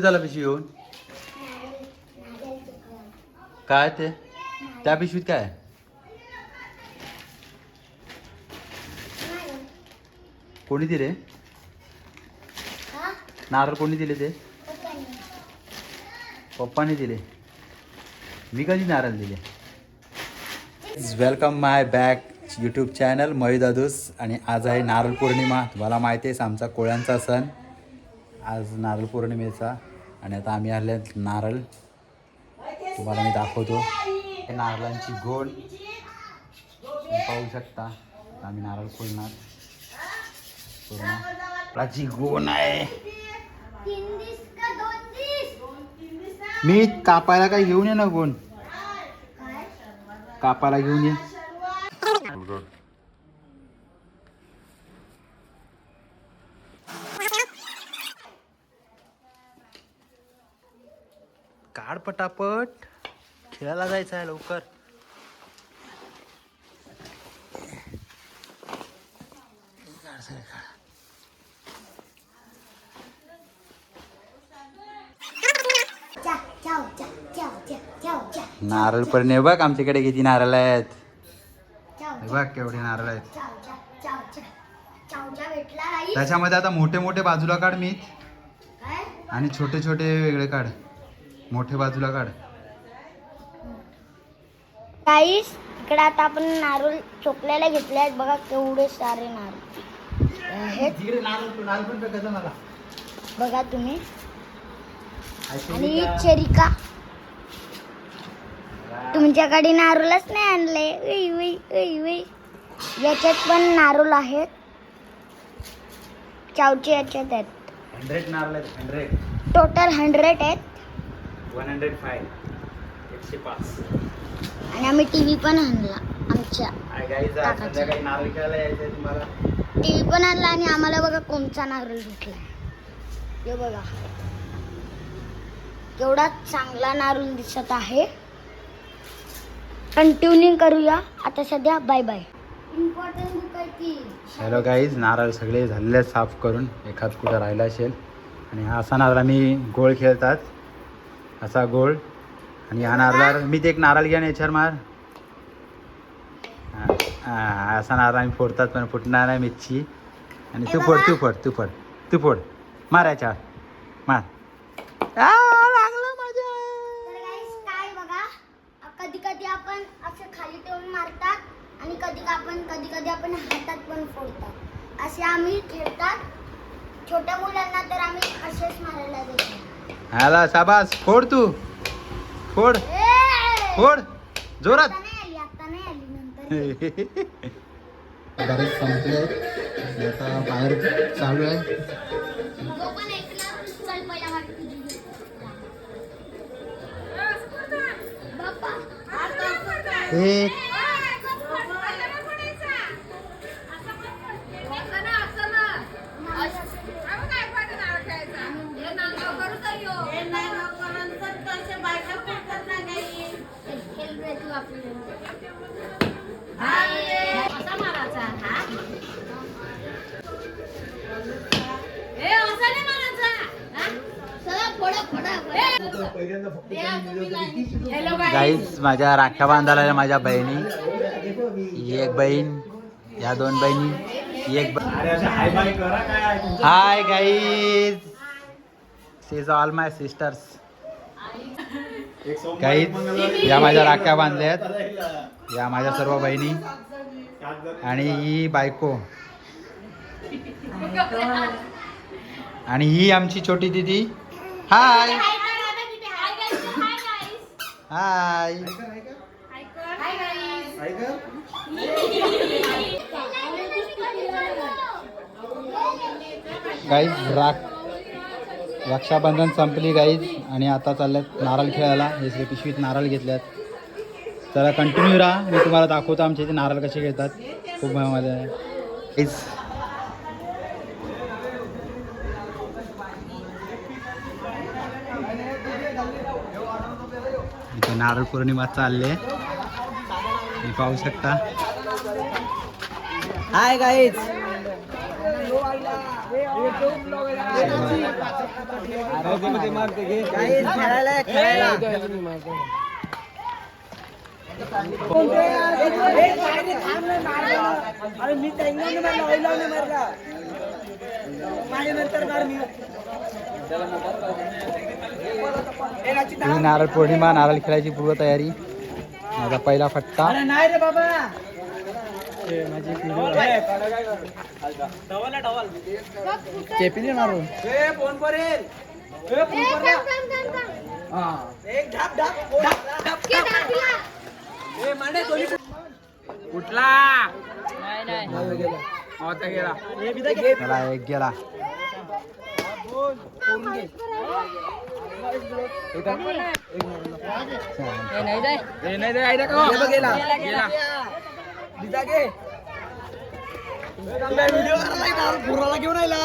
झाला पिशवी येऊन काय ते? त्या पिशवीत काय? कोणी दिले? नारळ कोणी दिले ते? पप्पाने दिले. मी कधी नारळ दिले? Welcome my back YouTube channel Mayu Dadus आणि आज आहे नारळ पौर्णिमा. तुम्हाला माहिती आहे आमचा कोळ्यांचा सण. आज नारळ पौर्णिमेचा. आणि आता आम्ही आले नारळ. तुम्हाला मी दाखवतो. नारळांची गोड. पाहू शकता. आम्ही नारळ खोलणार पूर्ण. नारळाची गोण आहे. मी कापायला काय घेऊन ये ना गोण कापायला घेऊन ये. काढ पटापट. खेळायला जायचं आहे लवकर. नारळ पण बघ आमच्याकडे किती नारळ आहेत. बघ केवढे नारळ आहेत. त्याच्यामध्ये आता मोठे मोठे बाजूला काढ मी आणि छोटे छोटे वेगळे काढ. मोठे बाजूला काढ. काहीच इकडे आता आपण नारळ चोपल्याला घेतले आहेत. बघा केवढे सारे नारळ आहेत. बघा तुम्ही. आणि ही चेरिका. तुमच्याकडे नारळच नाही आणले. उई, उई, उई, उई. याच्यात पण नारळ आहेत. चावचे याच्यात आहेत. हंड्रेड नारळ आहेत हंड्रेड. टोटल हंड्रेड आहेत. वन हंड्रेड फाय एकशे पाच. आणि आम्ही टी व्ही पण आणला आमच्या आज. संध्याकाळी नारळ खेळायला यायचं आहे तुम्हाला. टी व्ही पण आणला आणि आम्हाला बघा कोणचा नारळ भेटला. हे बघा. केवढा चांगला नारळ दिसत आहे. कंटिन्यू करूया. आता सध्या bye bye important hello guys नारळ सगळे झालेले साफ करून एखाद कुठं राहिला असेल. आणि हा असा नारळ आम्ही गोळ खेळतात. असा गोळ आणि हा नारळ मी ते एक नारळ घ्या याच्यावर मार हा, असा नारळ आम्ही फोडतात पण फुटणार नाही मिरची. आणि तू फोड तू फोड तू फोड तू फोड. मार याच्यावर. मार. आ, लागलं माझ्या तर guys, काय बघा? कधी कधी आपण असं खाली ठेवून मारतात आणि कधी आपण कधी कधी आपण हातात पण फोडतात. असे आम्ही खेळतात. छोट्या मुलांना तर आम्ही असेच ह्याला शाबास. फोड तू. फोड! फोड. जोरात. बरेच संपले आता बाहेर चालू आहे. गाईज माझ्या राख्या बांधायला माझ्या बहिणी. ही एक बहीण या दोन बहिणी एक hi guys is all my sisters guys या माझ्या राख्या बांधल्यात. या माझ्या सर्व बहिणी. आणि ही बायको. आणि ही आमची छोटी दिदी. हाय हाय गाईज राख रक्षाबंधन संपली गाईज आणि आता चालल्यात नारळ खेळायला. हे सगळे पिशवीत नारळ घेतल्यात. चला कंटिन्यू राहा. मी तुम्हाला दाखवतो आमच्या इथे नारळ कसे घेतात खूप मजा आहे नारळ पौर्णिमा चालले तुम्ही पाहू शकता. हाय गाईज अरे मी. ही नारळ पौर्णिमा नारळ खेळायची पूर्वतयारी माझा पहिला फटका. अरे नाही रे बाबा. चेपीने मारून. ए फोन करेल. ए फोन करला. एक ढाप ढाप ढाप ढाप ए मांडे दोन्ही कुठला नाही नाही. आता गेला. एक गेला. नाही रे गेला गेला बिदा घे व्हिडिओ पुराला घेऊन आला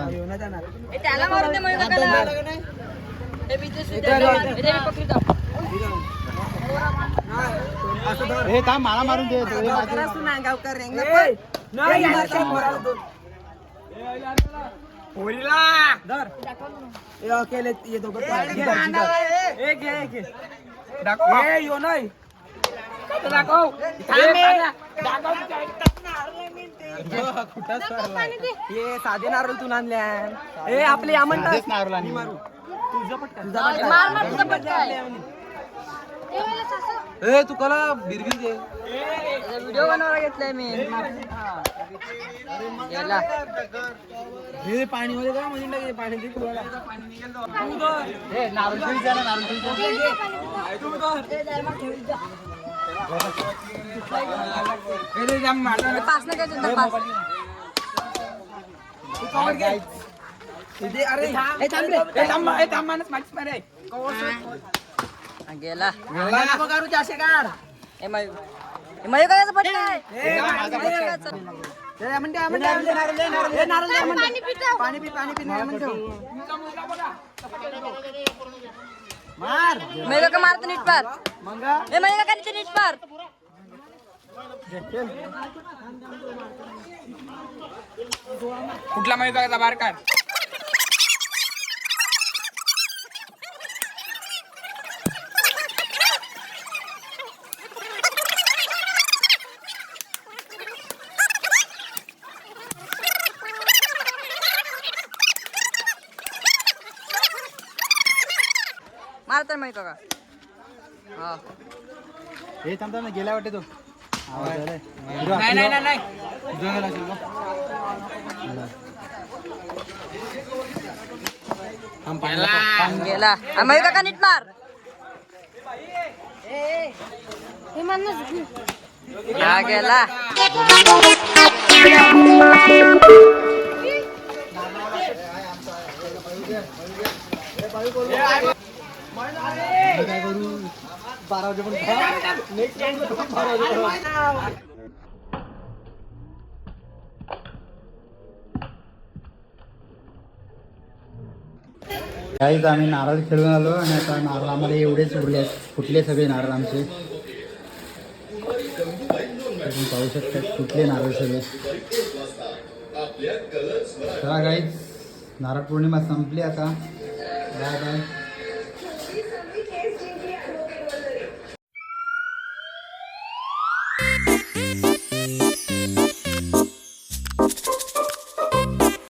घेऊन जाणार त्याला मारून दे मग हे बीचे थांब मला मारून दे गावकर नाही. मारशील पोराला! धर. ए अकेले ये दोघं घे. घे. ए, यो नाही. दाखव. कुठं ये साधे नारळ तू आणल्या. ए आपले साधेच नारळ आणि तुझं पटकन. तुझा पटकन मार मार तुझा पटका आहे. ए तू कला बिरबिर दे व्हिडिओ बनवायला घेतलाय मी गेला हे पाणी मध्ये का म्हणजे हे पाणी दे. हे नारळ ना नारळ हे ना. पास. हे दे, अरे हे थांब रे. थांब, थांब, माणूस माणूस मारे. गेला. गेला. नको करू काढ. काकाचा आहे ए. काकाचा. पाणी पी पाणी पी नाही म्हणते. मार. मयू काका मारतो नीट पार. मंगा? मयू काका नीट नीट पार. कुठला माहिती का बार काढ मारतो मयू काका हा हे थांब थांब ना गेला वाटते तो आवाज आलाय. नाही नाही नाही, नाही तुझं गेला असेल का? थांब, पाणी नको. पाणी नको. गेला हा, मयू काका नीट मार हा गेला काय करू बारा वाजेपर्यंत काहीच आम्ही नारळ खेळून आलो आणि आता नारळ आम्हाला एवढेच उरले फुटले सगळे नारळ आमचे. तुम्ही पाहू शकता फुटले नारळ सगळे. चला काहीच नारळ पौर्णिमा संपली आता. Bye bye